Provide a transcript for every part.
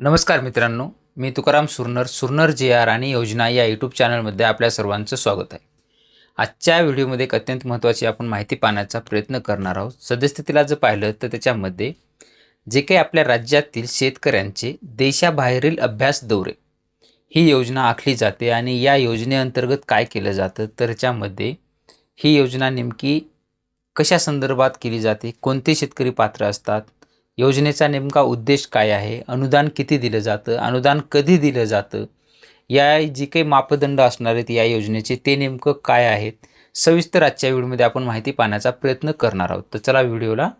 नमस्कार मित्रांनो मी तुकाराम सुरनर सुरनर जे आर आणि योजना या यूट्यूब चॅनलमध्ये आपल्या सर्वांचं स्वागत आहे. आजच्या व्हिडिओमध्ये एक अत्यंत महत्त्वाची आपण माहिती पाहण्याचा प्रयत्न करणार आहोत. सद्यस्थितीला जर पाहिलं तर त्याच्यामध्ये जे काही आपल्या राज्यातील शेतकऱ्यांचे देशाबाहेरील अभ्यास दौरे ही योजना आखली जाते आणि या योजनेअंतर्गत काय केलं जातं तर त्याच्यामध्ये ही योजना नेमकी कशा संदर्भात केली जाते कोणते शेतकरी पात्र असतात योजनेचा नेमका उद्देश काय आहे? अनुदान किती दिलं जातं? अनुदान कधी दिलं जातं? या जी काही मापदंड असणार आहेत या योजनेचे ते नेमकं काय आहेत? सविस्तर आजच्या व्हिडिओमध्ये आपण माहिती पाहण्याचा प्रयत्न करणार आहोत. तर चला व्हिडिओला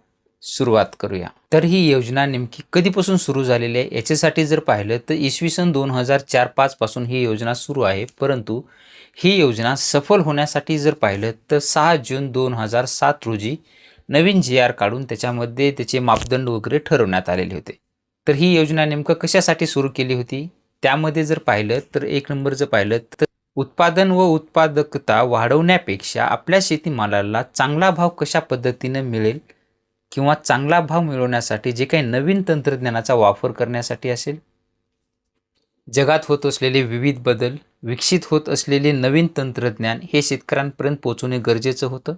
सुरुवात करूया. तर ही योजना नेमकी कधीपासून सुरू झालेली आहे? याच्यासाठी जर पाहिलं तर इसवी सन दोन हजार चार पाचपासून ही योजना सुरू आहे. परंतु ही योजना सफल होण्यासाठी जर पाहिलं तर सहा जून दोन हजार सात रोजी नवीन जी आर काढून त्याच्यामध्ये त्याचे मापदंड वगैरे ठरवण्यात आलेले होते. तर ही योजना नेमकं कशासाठी सुरू केली होती? त्यामध्ये जर पाहिलं तर एक नंबर जर पाहिलं तर उत्पादन व उत्पादकता वाढवण्यापेक्षा आपल्या शेतीमालाला चांगला भाव कशा पद्धतीनं मिळेल किंवा चांगला भाव मिळवण्यासाठी जे काही नवीन तंत्रज्ञानाचा वापर करण्यासाठी असेल? जगात होत असलेले विविध बदल विकसित होत असलेले नवीन तंत्रज्ञान हे शेतकऱ्यांपर्यंत पोहोचवणे गरजेचं होतं?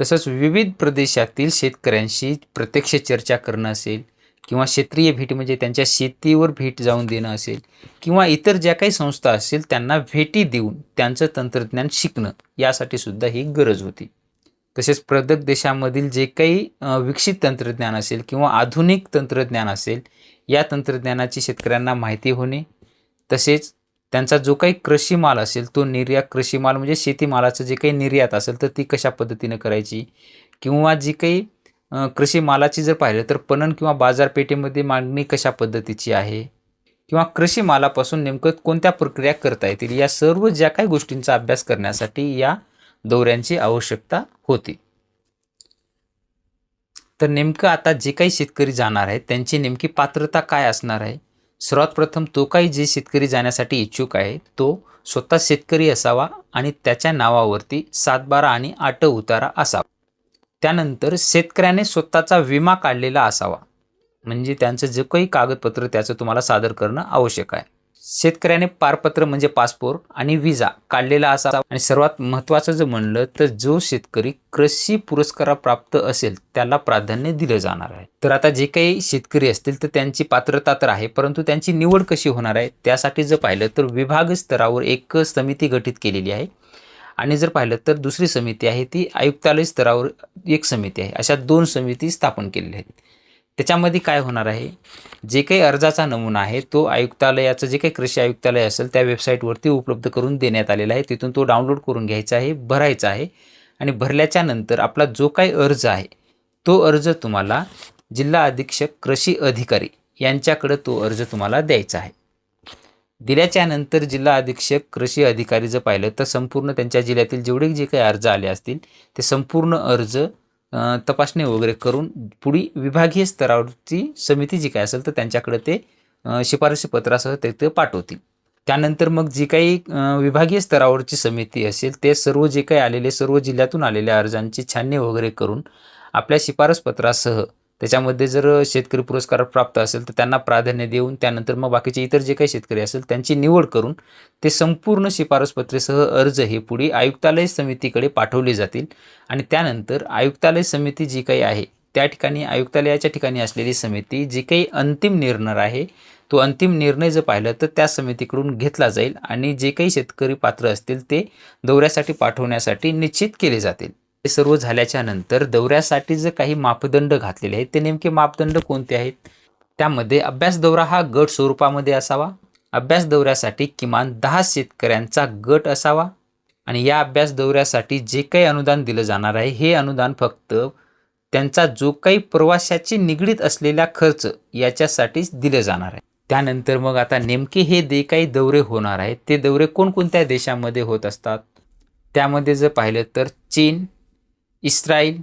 तसंच विविध प्रदेशातील शेतकऱ्यांशी प्रत्यक्ष चर्चा करणं असेल किंवा क्षेत्रीय भेट म्हणजे त्यांच्या शेतीवर भेट जाऊन देणं असेल किंवा इतर ज्या काही संस्था असेल त्यांना भेटी देऊन त्यांचं तंत्रज्ञान शिकणं यासाठी सुद्धा ही गरज होती. तसेच प्रगत देशामधील जे काही विकसित तंत्रज्ञान असेल किंवा आधुनिक तंत्रज्ञान असेल या तंत्रज्ञानाची शेतकऱ्यांना माहिती होणे तसेच त्यांचा जो काही कृषी माल असेल तो निर्यात कृषी माल म्हणजे शेतीमालाचं जे काही निर्यात असेल तर ती कशा पद्धतीनं करायची? किंवा जी काही कृषी मालाची जर पाहिलं तर पणन किंवा बाजारपेठेमध्ये मागणी कशा पद्धतीची आहे? किंवा कृषी मालापासून नेमकं कोणत्या प्रक्रिया करता येतील? या सर्व ज्या काही गोष्टींचा अभ्यास करण्यासाठी या दौऱ्यांची आवश्यकता होती. तर नेमकं आता जे काही शेतकरी जाणार आहेत त्यांची नेमकी पात्रता काय असणार आहे? सर्वात प्रथम तो काही जे शेतकरी जाण्यासाठी इच्छुक आहे तो स्वतः शेतकरी असावा आणि त्याच्या नावावरती सातबारा आणि आट उतारा असावा. त्यानंतर शेतकऱ्याने स्वतःचा विमा काढलेला असावा. म्हणजे त्यांचं जे काही कागदपत्र त्याचं तुम्हाला सादर करणं आवश्यक आहे. शेतकऱ्याने पारपत्र म्हणजे पासपोर्ट आणि विजा काढलेला असावा. आणि सर्वात महत्त्वाचं जर म्हणलं तर जो शेतकरी कृषी पुरस्काराप्राप्त असेल त्याला प्राधान्य दिलं जाणार आहे. तर आता जे काही शेतकरी असतील तर त्यांची पात्रता तर आहे परंतु त्यांची निवड कशी होणार आहे त्यासाठी जर पाहिलं तर विभाग स्तरावर एक समिती गठीत केलेली आहे. आणि जर पाहिलं तर दुसरी समिती आहे ती आयुक्तालय स्तरावर एक समिती आहे. अशा दोन समिती स्थापन केलेल्या आहेत. त्याच्यामध्ये काय होणार आहे? जे काही अर्जाचा नमुना आहे तो आयुक्तालयाचं जे काही कृषी आयुक्तालय असेल त्या वेबसाईटवरती उपलब्ध करून देण्यात आलेला आहे. तिथून तो डाउनलोड करून घ्यायचा आहे भरायचा आहे आणि भरल्याच्या नंतर आपला जो काही अर्ज आहे तो अर्ज तुम्हाला जिल्हा अधीक्षक कृषी अधिकारी यांच्याकडं तो अर्ज तुम्हाला द्यायचा आहे. दिल्याच्यानंतर जिल्हा अधीक्षक कृषी अधिकारी जर पाहिलं तर संपूर्ण त्यांच्या जिल्ह्यातील जेवढे जे काही अर्ज आले असतील ते संपूर्ण अर्ज तपासणी वगैरे करून पुढी विभागीय स्तरावरची समिती जी काय असेल तर त्यांच्याकडे ते शिफारसी पत्रासह ते ते पाठवतील. त्यानंतर मग जी काही विभागीय स्तरावरची समिती असेल ते सर्व जे काही आलेले सर्व जिल्ह्यातून आलेल्या अर्जांची छाननी वगैरे करून आपल्या शिफारस पत्रासह त्याच्यामध्ये जर शेतकरी पुरस्कार प्राप्त असेल तर त्यांना प्राधान्य देऊन त्यानंतर मग बाकीचे इतर जे काही शेतकरी असेल त्यांची निवड करून ते संपूर्ण शिफारसपत्रेसह अर्ज हे पुढे आयुक्तालय समितीकडे पाठवले जातील. आणि त्यानंतर आयुक्तालय समिती जी काही आहे त्या ठिकाणी आयुक्तालयाच्या ठिकाणी असलेली समिती जी काही अंतिम निर्णय आहे तो अंतिम निर्णय जर पाहिलं तर त्या समितीकडून घेतला जाईल आणि जे काही शेतकरी पात्र असतील ते दौऱ्यासाठी पाठवण्यासाठी निश्चित केले जातील. हे सर्व झाल्याच्यानंतर दौऱ्यासाठी जे काही मापदंड घातलेले आहेत ते नेमके मापदंड कोणते आहेत? त्यामध्ये अभ्यास दौरा हा गट स्वरूपामध्ये असावा. अभ्यास दौऱ्यासाठी किमान दहा शेतकऱ्यांचा गट असावा. आणि या अभ्यास दौऱ्यासाठी जे काही अनुदान दिलं जाणार आहे हे अनुदान फक्त त्यांचा जो काही प्रवासाची निगडीत असलेला खर्च याच्यासाठीच दिलं जाणार आहे. त्यानंतर मग आता नेमके हे जे काही दौरे होणार आहेत ते दौरे कोणकोणत्या देशामध्ये होत असतात? त्यामध्ये जर पाहिलं तर चीन Israel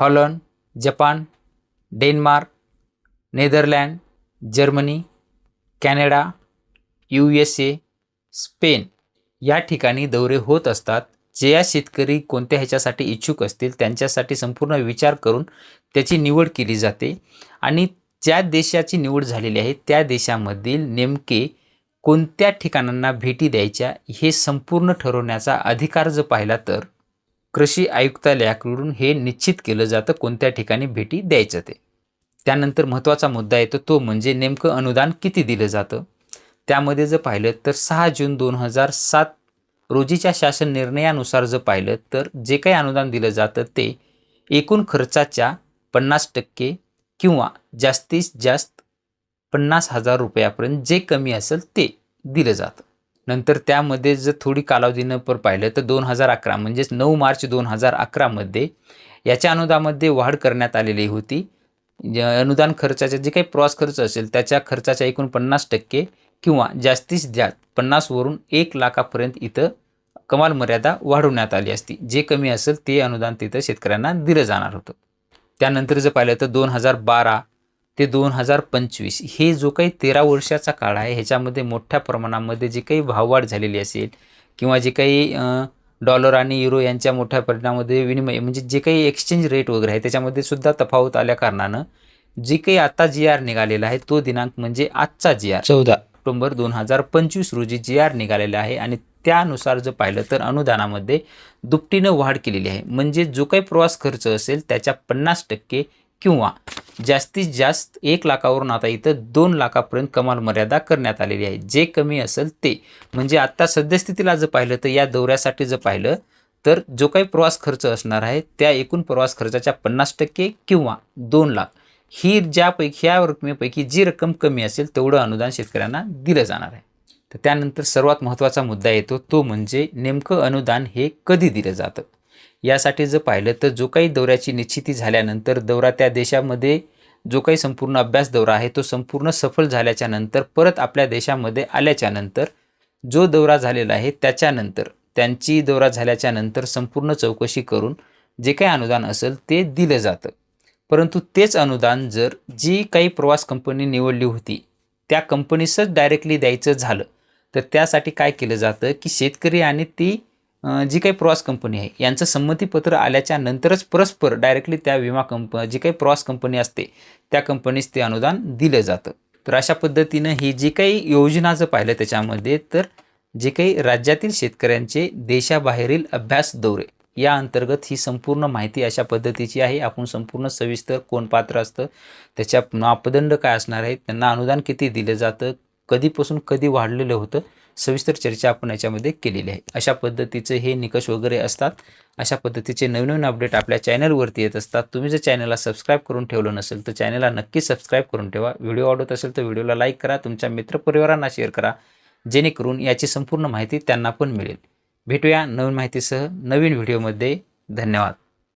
Holland Japan Denmark Netherland Germany Canada U S A Spain या ठिकाणी दौरे होत असतात. जे या शेतकरी कोणत्या ह्याच्यासाठी इच्छुक असतील त्यांच्यासाठी संपूर्ण विचार करून त्याची निवड केली जाते. आणि ज्या देशाची निवड झालेली आहे त्या देशामधील नेमके कोणत्या ठिकाणांना भेटी द्यायच्या हे संपूर्ण ठरवण्याचा अधिकार जर पाहिला तर कृषी आयुक्तालयाकडून हे निश्चित केलं जातं कोणत्या ठिकाणी भेटी द्यायचं ते. त्यानंतर महत्त्वाचा मुद्दा येतो तो म्हणजे नेमकं अनुदान किती दिलं जातं? त्यामध्ये जर पाहिलं तर सहा जून दोन हजार सात रोजीच्या शासन निर्णयानुसार जर पाहिलं तर जे काही अनुदान दिलं जातं ते एकूण खर्चाच्या पन्नास टक्के किंवा जास्तीत जास्त पन्नास हजार रुपयापर्यंत जे कमी असेल ते दिलं जातं. नंतर त्यामध्ये जर थोडी कालावधीनं पर पाहिलं तर दोन हजार अकरा म्हणजेच नऊ मार्च दोन हजार अकरामध्ये याच्या अनुदानामध्ये वाढ करण्यात आलेली होती. अनुदान खर्चाचे जे काही प्रवास खर्च असेल त्याच्या खर्चाच्या एकूण पन्नास टक्के किंवा जास्तीत जास्त पन्नासवरून एक लाखापर्यंत इथं कमाल मर्यादा वाढवण्यात आली असती. जे कमी असेल ते अनुदान तिथं शेतकऱ्यांना दिलं जाणार होतं. त्यानंतर जर पाहिलं तर दोन हजार बारा ते दोन हजार पंचवीस. हे जो काही तेरा वर्षाचा काळ आहे ह्याच्यामध्ये मोठ्या प्रमाणामध्ये जी काही भाववाढ झालेली असेल किंवा जे काही डॉलर आणि युरो यांच्या मोठ्या परिणामामध्ये विनिमय म्हणजे जे काही एक्सचेंज रेट वगैरे आहे त्याच्यामध्ये सुद्धा तफावत आल्या कारणानं जी काही आता जी आर निघालेला आहे तो दिनांक म्हणजे आजचा जी आर. चौदा. ऑक्टोबर दोन हजार पंचवीस रोजी जी आर निघालेला आहे आणि त्यानुसार जर पाहिलं तर अनुदानामध्ये दुपटीनं वाढ केलेली आहे. म्हणजे जो काही प्रवास खर्च असेल त्याच्या पन्नास टक्के किंवा जास्तीत जास्त एक लाखावरून आता इथं दोन लाखापर्यंत कमाल मर्यादा करण्यात आलेली आहे. जे कमी असेल ते. म्हणजे आत्ता सद्यस्थितीला जर पाहिलं तर या दौऱ्यासाठी जर पाहिलं तर जो काही प्रवास खर्च असणार आहे त्या एकूण प्रवास खर्चाच्या पन्नास टक्के किंवा दोन लाख. ही ज्यापैकी ह्या रकमेपैकी जी रक्कम कमी असेल तेवढं अनुदान शेतकऱ्यांना दिलं जाणार आहे. तर त्यानंतर सर्वात महत्त्वाचा मुद्दा येतो तो म्हणजे नेमकं अनुदान हे कधी दिलं जातं? यासाठी जर पाहिलं तर जो काही दौऱ्याची निश्चिती झाल्यानंतर दौरा त्या देशामध्ये जो काही संपूर्ण अभ्यास दौरा आहे तो संपूर्ण सफल झाल्याच्यानंतर परत आपल्या देशामध्ये आल्याच्यानंतर जो दौरा झालेला आहे त्याच्यानंतर त्यांची दौरा झाल्याच्यानंतर संपूर्ण चौकशी करून जे काही अनुदान असेल ते दिलं जातं. परंतु तेच अनुदान जर जी काही प्रवास कंपनी निवडली होती त्या कंपनीसच डायरेक्टली द्यायचं झालं तर त्यासाठी काय केलं जातं की शेतकरी आणि ती जी काही प्रवास कंपनी आहे यांचं संमतीपत्र आल्याच्या नंतरच परस्पर डायरेक्टली त्या विमा कंप जी काही प्रवास कंपनी असते त्या कंपनीस ते अनुदान दिलं जातं. तर अशा पद्धतीनं ही जी काही योजना जर पाहिलं त्याच्यामध्ये तर जे काही राज्यातील शेतकऱ्यांचे देशाबाहेरील अभ्यास दौरे या अंतर्गत ही संपूर्ण माहिती अशा पद्धतीची आहे. आपण संपूर्ण सविस्तर कोण पात्र असतं त्याच्या मापदंड काय असणार आहे त्यांना अनुदान किती दिलं जातं कधीपासून कधी वाढलेलं होतं सविस्तर चर्चा आपण याच्यामध्ये केलेली आहे. अशा पद्धतीचे हे निकष वगैरे असतात. अशा पद्धतीचे नवीन नवीन अपडेट आपल्या चॅनलवरती येत असतात. तुम्ही जर चॅनलला सबस्क्राईब करून ठेवलं नसेल तर चॅनलला नक्की सबस्क्राईब करून ठेवा. व्हिडिओ आवडत असेल तर व्हिडिओला लाईक करा. तुमच्या मित्रपरिवारांना शेअर करा. जेणेकरून याची संपूर्ण माहिती त्यांना पण मिळेल. भेटूया नवीन माहितीसह नवीन व्हिडिओमध्ये धन्यवाद.